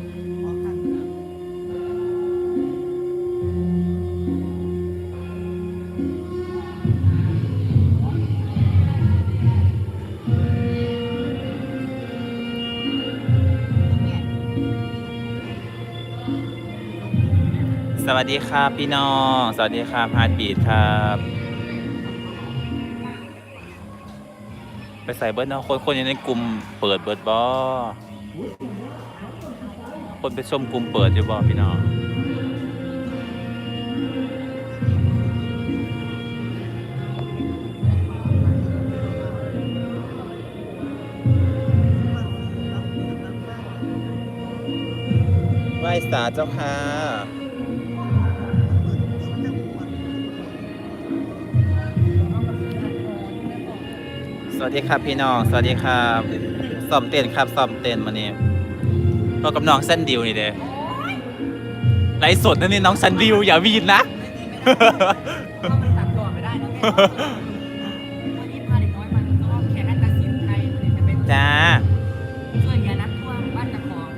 สวัสดีครับพี่น้อง สวัสดีครับฮาร์ดบีดครับ ไปใส่เบิร์ดเนาะคนคนอยู่ในกลุ่มเปิดเบิร์ดบอ คนไปชมกลุ่มเปิดอยู่บอพี่น้องไหว้สาเจ้าค่ะสวัสดีครับพี่น้อง สวัสดีครับซ้อมเต้นครับซ้อมเต้นมาเนี่ พอกับน้องซันดิวนี่เด้ไลฟ์สดนั่นนี่น้องซันดิวอย่าวีนนะก็มันตัดต่อไม่ได้นะแม่วันนี้พาเด็กน้อยมาดูน้องแข่งนัดตัดสินไทยมันจะเป็นจ้า ช่วยเหลือนักท่วมบ้านตะคอง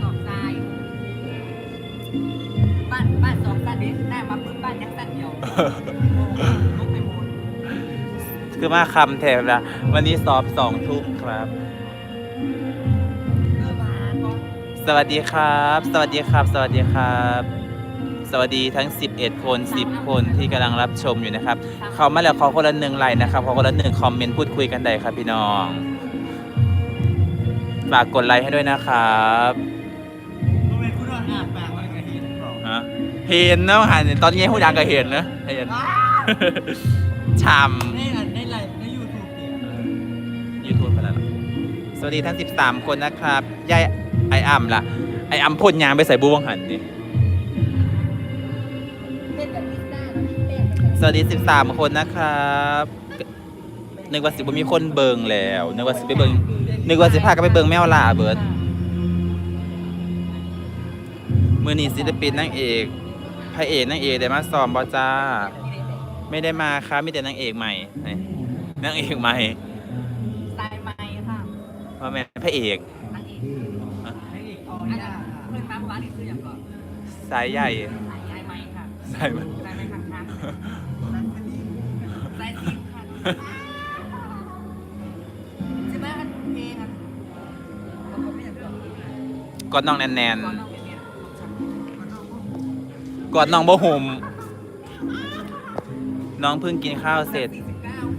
สอบทรายบ้านบ้านสองสั้นเด็กหน้ามาปึ๊บบ้านยักษ์สั้นเดียวลุกไปหมดคือมาคำแทนนะวันนี้สอบสองทุ่มครับ สวัสดีครับ สวัสดีครับ สวัสดีครับ สวัสดีทั้ง 11 คน 10 คนที่กำลังรับชมอยู่นะครับ เขามาแล้วขอคนละหนึ่งไลน์นะครับขอคนละหนึ่งคอมเมนต์พูดคุยกันได้ครับพี่น้อง ฝากกดไลค์ให้ด้วยนะครับทำไมคุณว่าอาบปากมันกับเห็นเปล่าฮะเห็นนะหันตอนนี้ผู้ดังก็เห็นนะเห็นชามในอันในไลฟ์ในยูทูบเนี่ยยูทูบไปแล้วเหรอสวัสดีทั้ง 13 คนนะครับยาย ไออัมล่ะ ไออัมพ่นยางไปใส่บูวังหันนี่เป็นแบบพิซซ่าแล้วมีแป้งมันจะสวัสดี 13 คนนะครับนึกว่าสิบ่มีคนเบิงแล้วนึกว่าสิไปเบิงนึกว่าสิพากันไปเบิงแมวล่าเบิดมือนีศิลปินนางเอกพระเอกนางเอกได้มาซ้อมบอจ้า ไม่ได้มาครับมีแต่นางเอกใหม่นี่นางเอกใหม่สไตล์ใหม่ค่ะว่าแม่นพระเอกนางเอก อันนั้นเพื่อนมาเมื่อวานนี่คืออย่างก่อนสายใหญ่ สายใหม่ไหมค่ะสายใหม สายใหมค่ะค่ะสายซิงค่ะใช่ไหมอันเพลงอะเราก็ไม่อยากเลือกกอดน้องแนนก่อนน้องเนี่ยๆกอดน้องบ่ห่มน้องเพิ่งกินข้าวเสร็จ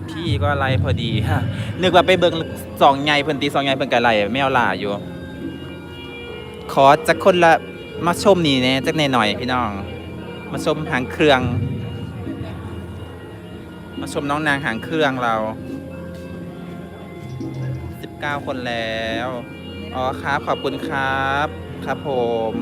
พี่ก็ไล่พอดีฮะนึกว่าไปเบิ่งสองใหญ่เพิ่นตีสองใหญ่เพิ่นก็ไล่แมวล่าอยู่ ขอจากคนละมาชมนี่แน่จักหน่อยๆพี่น้อง มาชมหางเครื่อง มาชมน้องนางหางเครื่องเรา 19 คนแล้ว อ๋อครับ ขอบคุณครับ ครับผม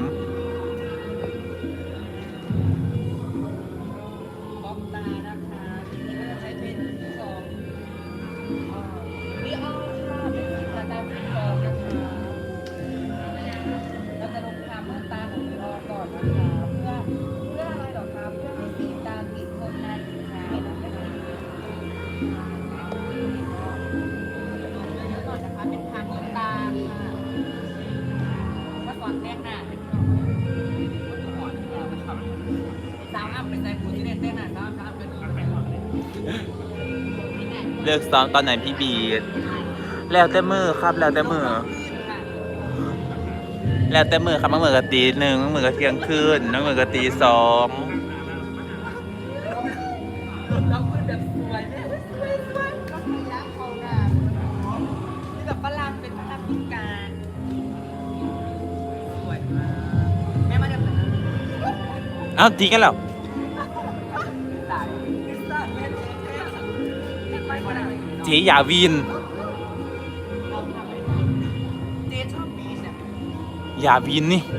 ลิกซ้อมตอนไหนพี่บีดแล้วแต่มือครับ แล้วแต่มือ แล้วแต่มือครับบางมือก็ตีหนึ่งบางมือก็เที่ยงคืนบางมือก็ตีสองเราคือแบบสวยเนี่ยสวยสวยก็พยายามเขาหน้าที่แบบฝรั่งเป็นฝรั่งพิการสวยมากแม่มาเดี๋ยวเอ้าตีกันแล้ว ได้เจีอย่าวีนเจ๊ชอบบีเนี่ยอย่าวีนนี่คื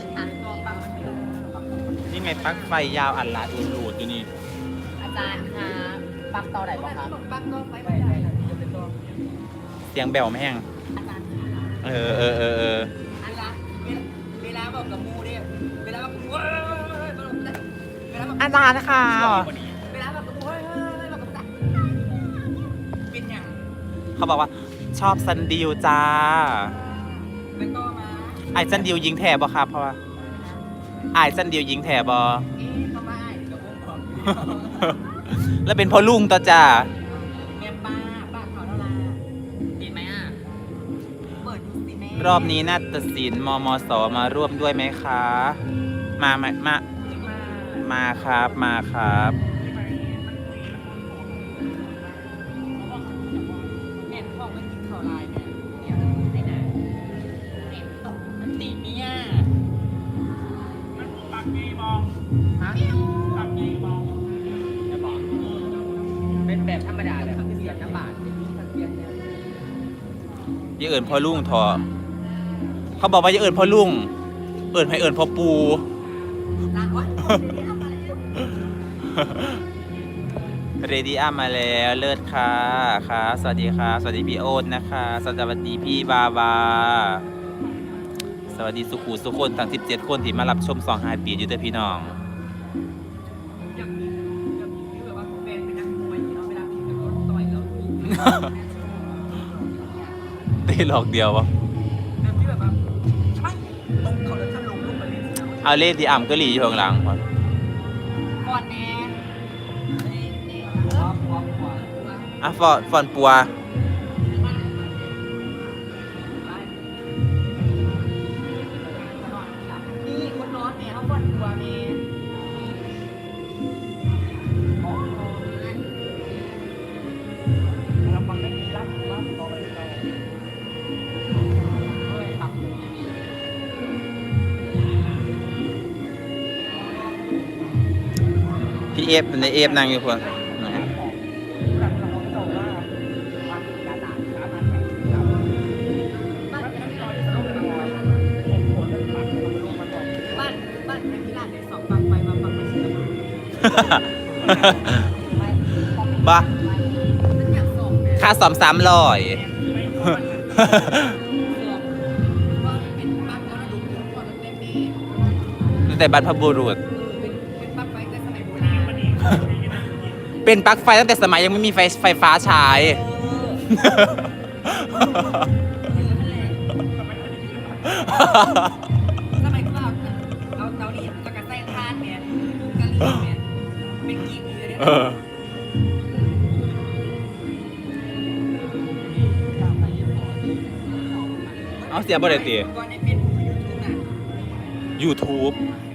ออ่านตัวปังมันเป็นนี่ไงปลั๊กไฟยาวอันละดูดูดอยู่นี่ อาจารย์คะปักต่อไหนบ้างคะปักต่อไฟไม่ได้จะเป็นตัวเสียงแบวแม่งอาจารย์คะเออเออเออเอออันละเวลาบอกกับมูเนี่ยเวลาบอกกับมูเฮ้ยเวลาบอกอาจารย์ค่ะเว เฮ้ยเฮ้ยบอกกับตาเป็นอย่างเขาบอกว่าชอบซันดิวจ้าเป็นต่อมาไอ้ซันดิวยิงแถบบ่ครับเพราะว่าไอ้ซันดิวยิงแถบบ่เอ๊ะทำไมเดี๋ยวผมขอแล้วเป็นพ่อลุงต่อจ้าเมียป้าป้าเขาเท่าไหร่ดีไหมอะเปิดดูสิแม่รอบนี้นาฏศิลป์มมสมาร่วมด้วยไหมคะ มาไหมมามา มาครับมาครับ ฮะปักไงมองจะบอกเป็นแบบธรรมดาเลยเสียบน้ำบาดเป็นทะเบียนเนี่ยอย่าเอิญพ่อลุงทอะเขาบอกว่าอย่าเอิญพ่อลุง เอิญให้เอิญพ่อปูร้านวะเรดี้อัมมาแล้วเลิศค่ะค่ะ สวัสดีค่ะ สวัสดีพี่โอ๊ตนะคะ สวัสดีพี่บาบาส วัสดีสุขูสุคนทั้ง17 คนที่มารับชมสองหายปีอยู่เด้อพี่น้อง อย่างนี้อย่างนี้แบบว่าแฟนเป็นนักมวยเนาะเวลาพี่จะโดนต่อยแล้วได้หลอกเดียววะแบบที่แบบว่าใช่ตกเขาแล้วถ้าลงลูกไปเล่นสินะเอาเล่ดีอัมก็หลีอยู่ข้างหลังพอก่อนแน่ว้าวว้าวว้าวอะฟอนฟอนปัว พี่เอฟในเอฟนั่งอยู่พวกบ้านบ้าค่าสอบ้ามันอยากส่งเนี่ยค่าสอมสามร้อยว่านปังแล้วดูพอมันเต็มที่แต่บรรพบุรุษ เป็นปลั๊กไฟตั้งแต่สมัยยังไม่มีไฟไฟฟ้าใช้ สมัยก่อนเอาเตารีดแล้วก็ใส่ทานเนี่ยกะรี่เนี่ยเป็นกีบเลยเออ เอาเสียบ่ได้ติก่อนในเป็นยูทูบน่ะ YouTube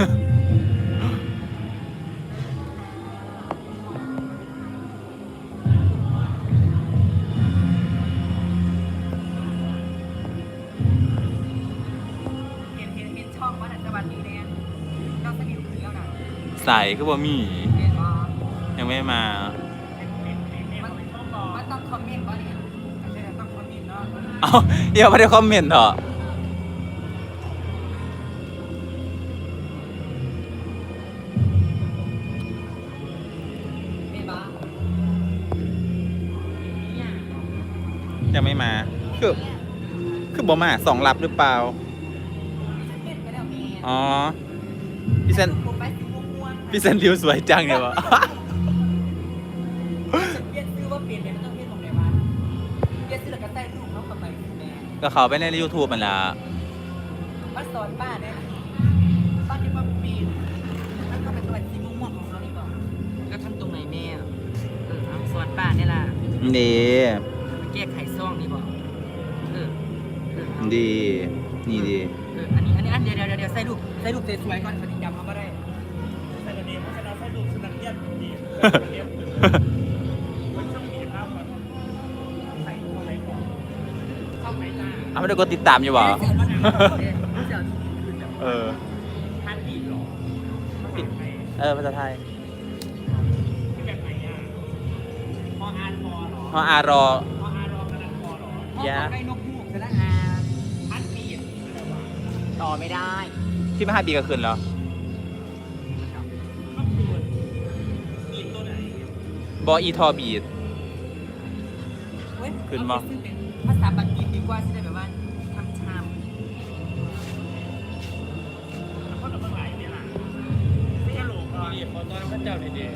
เห็นเห็นเห็นช่องว่าแต่สวัสดีเนี่ยเราสนิทขึ้นแล้วนะใส่ก็บ่มี เห็นว่ายังไม่มา มันมันต้องคอมเมนต์ว่าเนี่ยอาจจะต้องคอมเมนต์เนาะ เอาเดี๋ยวไม่ได้คอมเมนต์เหรอ ยังไม่มา คือคือบ่มาสองรับหรือเปล่าเห็นไปแล้วเมย์อ๋อ พี่เซนผมไปสีม่วงๆพี่เซนดิวสวยจังเนี่ยวะเปลี่ยนซื้อว่าเปลี่ยนเลยไม่ต้องเปลี่ยนตรงไหนวะเปลี่ยนซื้อแล้วก็ใส่รูปเขาเข้าไปแม่ก็เขาไปใน YouTube มันละมาสอนป้าเนี่ยป้าที่ว่าปีนนั่นก็เป็นตัวสีม่วงๆของเขานี่ก่อนก็ทำตรงไหนแม่เออเอาสอนป้าเนี่ยล่ะดี ดี นี่ดี เอออันนี้อันนี้อันเดี๋ยวเดี๋ยวเดี๋ยวใส่รูปใส่รูปสวยๆก่อนเขาถึงจำเขาก็ได้ใส่กระเดียมชนะใส่ลูกชนะเยียนดีเยียนมันช่องมีภาพก่อนใส่ตัวไหนก่อนเข้าไหมจ้าเอาไม่ได้กดติดตามอยู่บ่เดี๋ยวเดี๋ยวเดี๋ยวเออ ท่านดีหรอเออภาษาไทยที่แบบไหนอะพออ่านพอหรอ ฮออารอ พออ่านรอกำลังพอหรอยะได้นก ต่อไม่ได้พี่มาห้าปีก็ขึ้นแล้วก็คือดีตัวไหนบออีทอบีดขึ้นบ่เอาไปซื้อเป็นภาษาบังกฤษดีกว่าที่ได้แบบว่าทำชามเพราะเราเมื่อไหร่เนี่ยล่ะไม่ใช่หลงอะขอต้อนพระเจ้าหน่อยดิ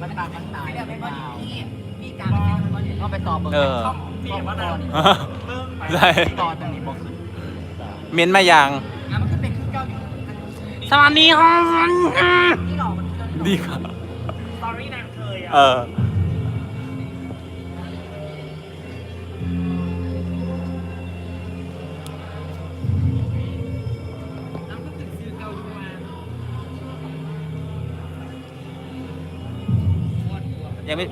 มันตามมันตายได้ไหมว่าพี่พี่การเป็นคนเข้าไปตอบเบอร์เออ ช่องช่องก่อนนี่เริ่มไปได้ตอนตรงนี้บอกขึ้น เม้นมายังอะมันก็เป็นคือเก้าอยู่สวัสดีครับที่หลอกมันคือดีครับสตอรี่นางเคยเออะอน้ำก็คือซื้อเก้าอยู่มายังไม่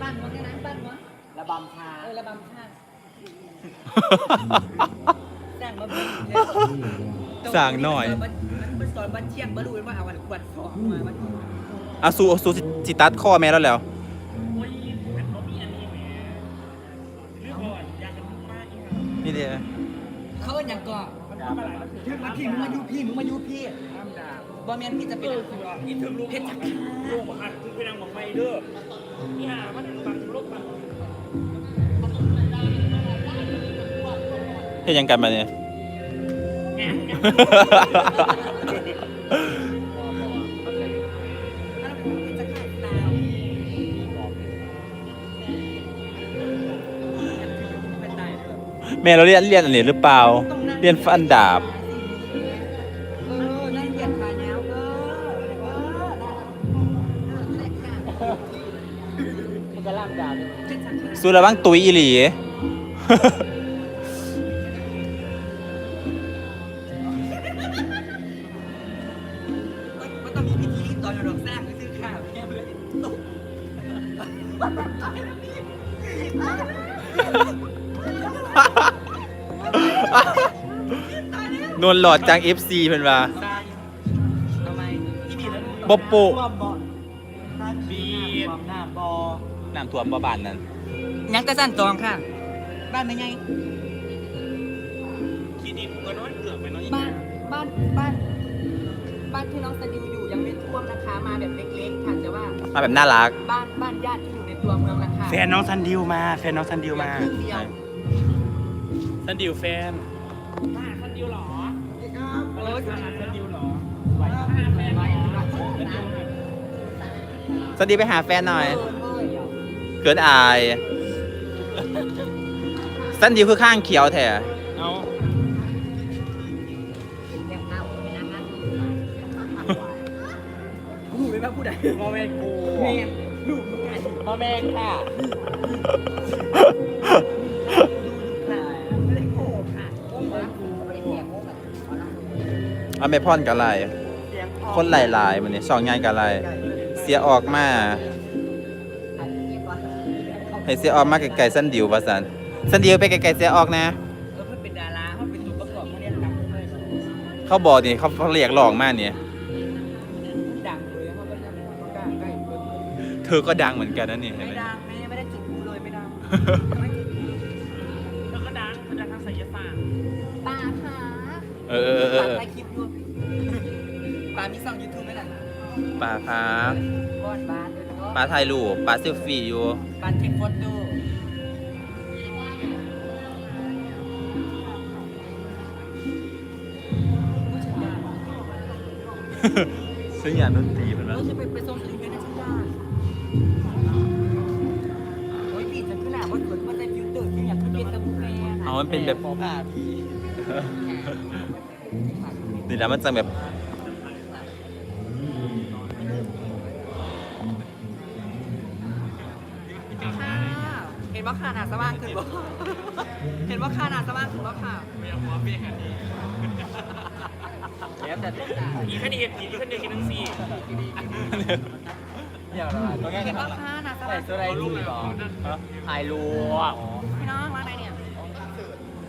บ้านมั้งนะบ้านมั้งระบำชาเออระบำชาแต่งมาเป็นสั่งหน่อย มันสอนบันเชียงบรรลุว่าเอาวันขวดสองมาวันอาซูอาซูจิตัดข้อแม่แล้วแล้วโอ้ยมันเขามีอันนี้แหมเรื่องก่อนอยากกันมากอีกครับนี่เดียเขาเอิ้นหยังก่อมันทำอะไรมันถึงมาพี่มึงมายูพี่มึงมายูพี่บอมเมียนพี่จะเป็นอีถึงลูกเพชรจักรลูกบอกอัด คือเป็นนางบอกไม่เด้อนี่ฮะมันบังลูกบังเฮ็ดหยังกันมาเนี่ยแง่นั่นเป็นเพชรจักรลาวเป็นตายเด้อแม่เราเรียนเรียนอะไรหรือเปล่า เรียนฟันดาบ สู้ระวังตุยอีหลีมันต้องมีพิธีตอนดอกแซกไปซื้อข้าวแค่เลยตุ๊กนวลหลอดจัง FC เพิ่นว่าทำไมที่ดีแล้วบ่โปะบีำท่วมบ่บ้านนั้นยังแต่สั้นตองค่ะ บ้านไม่ไงคลินิกเงินน้อยเกือบไปน้อยบ้านบ้านบ้าน บ้านที่น้องสดิวอยู่ยังไม่ท่วมนะคะ มาแบบเล็กๆค่ะแต่ว่ามาแบบน่ารัก บ้านบ้านญาติที่อยู่ในตัวเมืองนะคะแฟนน้องซันดิวมา แฟนน้องซันดิวมาครึ่งเดียวซันดิวแฟนมาซันดิวหรอโอ้ยมาซันดิวหรอสวัสดีไปหาแฟนหน่อย เออ เว้ยเกินอายสันดิวคือข้างเขียวแท้เอาหูไม่ว่าผู้ใดโมเมนต์กูแม่ลูกมึงไงมาแมงค่ะไม่ได้โกรธค่ะโอ้ยกูไม่ได้เสียงโอ้แบบอเมพอนกับไรเสียงคนหลายๆมันนี่สองงานกับไรเสียออกมาอันนี้ว่า ให้เสียออกมาไกลๆสันดิวว่าสันสันดิวไปไกลๆเสียออกนะ เออเพื่อนเป็นดาราเขาเป็นตัวประกอบเขาเรียกดังเลยเขาบอกนี่เขาเขาเรียกร้องมากเนี่ย ดังเลยเขาก็จะไม่กล้าใกล้เพิ่มเธอก็ดังเหมือนกันนะนี่เห็นไม่ไหมดังไม่ไม่ได้จุดกูเลยไม่ดังเธอก็ดังเธอดังทางศิลปะปาค่ะเออเออเออเอปาอถ่ายคลิปอยู่ปามีสั่งยูทูบไหมล่ะป่าครับก้อนบาน ป่าไทยรูปป่าเซลฟี่อยู่บานเทคโฟโต้ผู้ชายซึ่งอย่างดนตรีมันเราว่าจะไปไปส่งถึงกันนะชิญาโอ้ยพี่จะขึ้นหน้าว่าเกิดว่าจะฟิลเตอร์ที่อยากขึ้นเป็นตะบุแม่เอามันเป็นแบบพอผ่าพี่นี่แล้วมันจะแบบ นว่าขาหนาสว่างขึ้นบ่เห็นว่าขาหนาสว่างขึ้นบ่ค่ะแล้วแต่อีขั้นเอ็ดอีขั้นเดียวกินทั้งสี่เดี๋ยวเราต้องแยกเห็กันนว่าขาหนาสใส่ว่างเสื้ออะไรดีหรอถ่ายรูปพี่น้องร้านไหนเนี่ย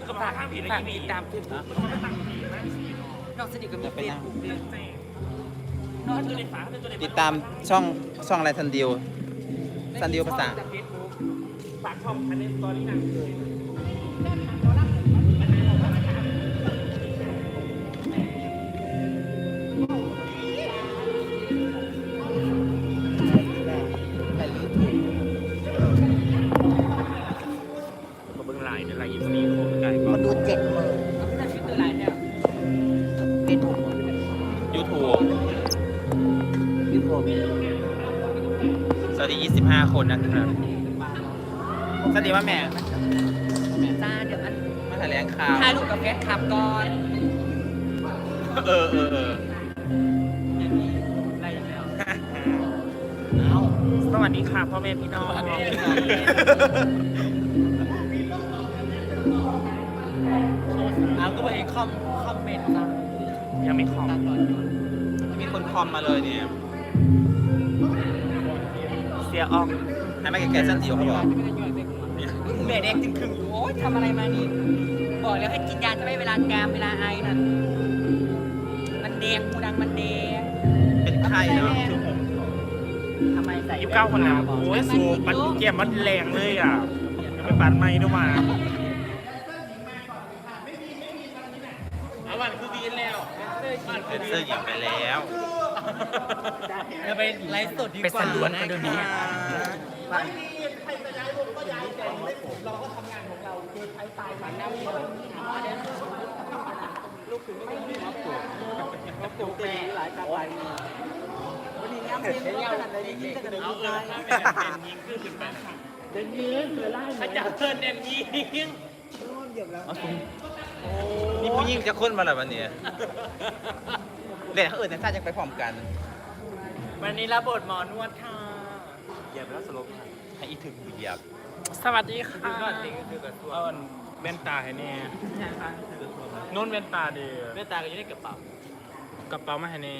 ก็พาข้างผีเลยกินอีกตามที่มันไม่ตั้งผีนะนอกสนิทกับมีเฟซบุ๊กด้วยนอกจากในฝาเขาจะติดตามช่องช่องอะไรทันดิวสันดิวภาษาจากเฟซบุ๊ก ฝากช่องอันนี้ตอนนี้นา สวัสดีค่ะพ่อแม่พี่น้องเอาก็ไปเห็นคอมคอมเมนต์จ้ายังไม่ขอตามก่อนมีคนคอมมาเลยเนี่ย เสียออกให้มาแก่ๆสั้นสิวเขาบอกเบรเด็กจึงคึงอยู่โอ๊ยทำอะไรมานี่ บอกแล้วให้กินยาจะไม่เวลากามเวลาไอนั่นมันแด งหูดังมันแดงเป็นไข้เนาะทำไมใส่ยี่สิบเก้าคนแล้วโอ้ยสูบมันเกียมมันแรงเลยอะยังไม่ปัดไม่ด้วยมาเอาวันคือวีนแล้วเป็นเสื้อหญิงไปแล้วเราไปไลฟ์สดดีกว่าไปสล้วนกันเดี๋ยวนี้ตัวแปรหลายจากไปวันนี้น้ำเย็นก็ขนาดไหนยิ่งจะกระโดดเลยถ้า จะเพิ่นเด่นยิงนี่ผู้หญิงจะค้นมาแล้ววันนี้เล่นเขาเอิญแต่ชาติยังไปพร้อมกันวันนี้รับบทหมอนวดค่ะ เหยียบแล้วสลบให้อีถึงเหยียบสวัสดีค่ะเอาแว่นตาให้แน่ นุ่นแว่นตาเดียวเมตตาก็อยู่ในกระเป๋ากระเป๋ามาให้แน่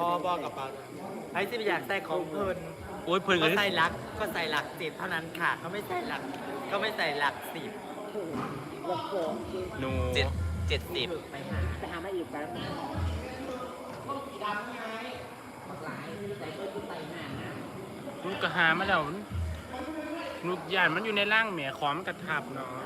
บอบอกระเป๋าใครที่อยากใส่ของเพลินโอ้ยเพิ่นก็เลยใส่หลักก็ใส่หลักสิบเท่านั้นค่ะเขาไม่ใส่หลัก ก็ไม่ใส่หลักสิบหนูเจ็ดเจ็ดสิบไปหาไปหามาอีกแป๊บลูกกระหามาแล้วลูกยานมันอยู่ในร่างแหมขอมนกระทับเนาะ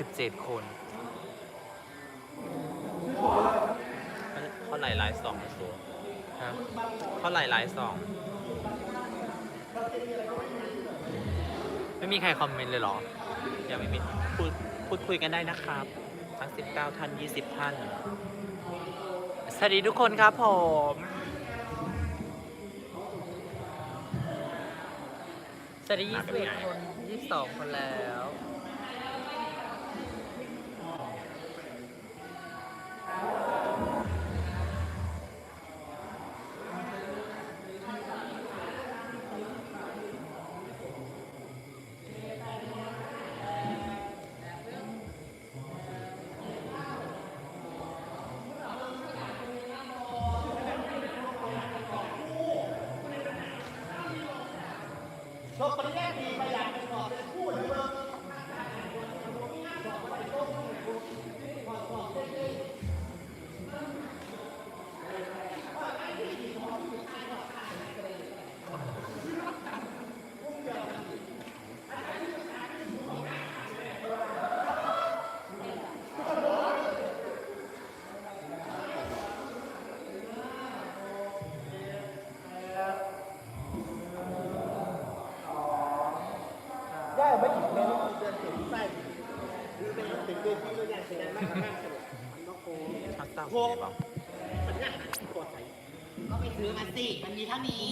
17 คนเท่าไหร่ไลฟ์สองตัวฮะเท่าไหร่ไลฟ์สองไม่มีใครคอมเมนต์เลยหรอ ยังไม่มีพูดพูดคุยกันได้นะครับ ทั้ง 19 ท่าน 20 ท่าน สวัสดีทุกคนครับผมสวัสดี21คน22 คนแล้ว บสองคนแล้วทักษะโคกก็ไปซื้อมาสิ มันมีเท่านี้